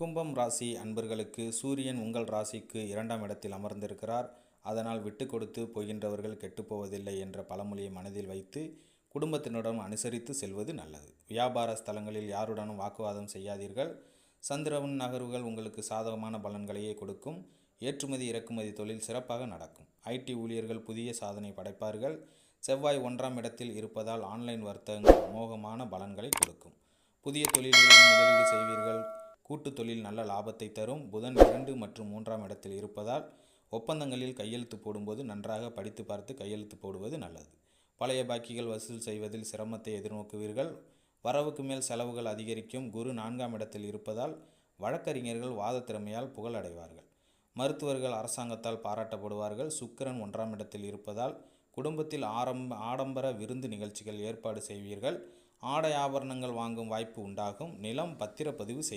கும்பம் ராசி அன்பர்களுக்கு சூரியன் உங்கள் ராசிக்கு இரண்டாம் இடத்தில் அமர்ந்திருக்கிறார். அதனால் விட்டு கொடுத்து போகின்றவர்கள் கெட்டுப்போவதில்லை என்ற பழமொழியை மனதில் வைத்து குடும்பத்தினுடன் அனுசரித்து செல்வது நல்லது. வியாபார ஸ்தலங்களில் யாருடனும் வாக்குவாதம் செய்யாதீர்கள். சந்திரவன் நகர்வுகள் உங்களுக்கு சாதகமான பலன்களையே கொடுக்கும். ஏற்றுமதி இறக்குமதி தொழில் சிறப்பாக நடக்கும். ஐடி ஊழியர்கள் புதிய சாதனை படைப்பார்கள். செவ்வாய் ஒன்றாம் இடத்தில் இருப்பதால் ஆன்லைன் வர்த்தகங்கள் மோகமான பலன்களை கொடுக்கும். புதிய தொழில்களில் முதலீடு செய்வீர்கள். கூட்டு தொழில் நல்ல லாபத்தை தரும். புதன் இரண்டு மற்றும் மூன்றாம் இடத்தில் இருப்பதால் ஒப்பந்தங்களில் கையெழுத்து போடும்போது நன்றாக படித்து பார்த்து கையெழுத்து போடுவது நல்லது. பழைய பாக்கிகள் வசூல் செய்வதில் சிரமத்தை எதிர்நோக்குவீர்கள். வரவுக்கு மேல் செலவுகள் அதிகரிக்கும். குரு நான்காம் இடத்தில் இருப்பதால் வழக்கறிஞர்கள் வாத திறமையால் புகழடைவார்கள். மருத்துவர்கள் அரசாங்கத்தால் பாராட்டப்படுவார்கள். சுக்கிரன் ஒன்றாம் இடத்தில் இருப்பதால் குடும்பத்தில் ஆரம்ப ஆடம்பர விருந்து நிகழ்ச்சிகள் ஏற்பாடு செய்வீர்கள். ஆடை ஆபரணங்கள் வாங்கும் வாய்ப்பு உண்டாகும். நிலம் பத்திரப்பதிவு செய்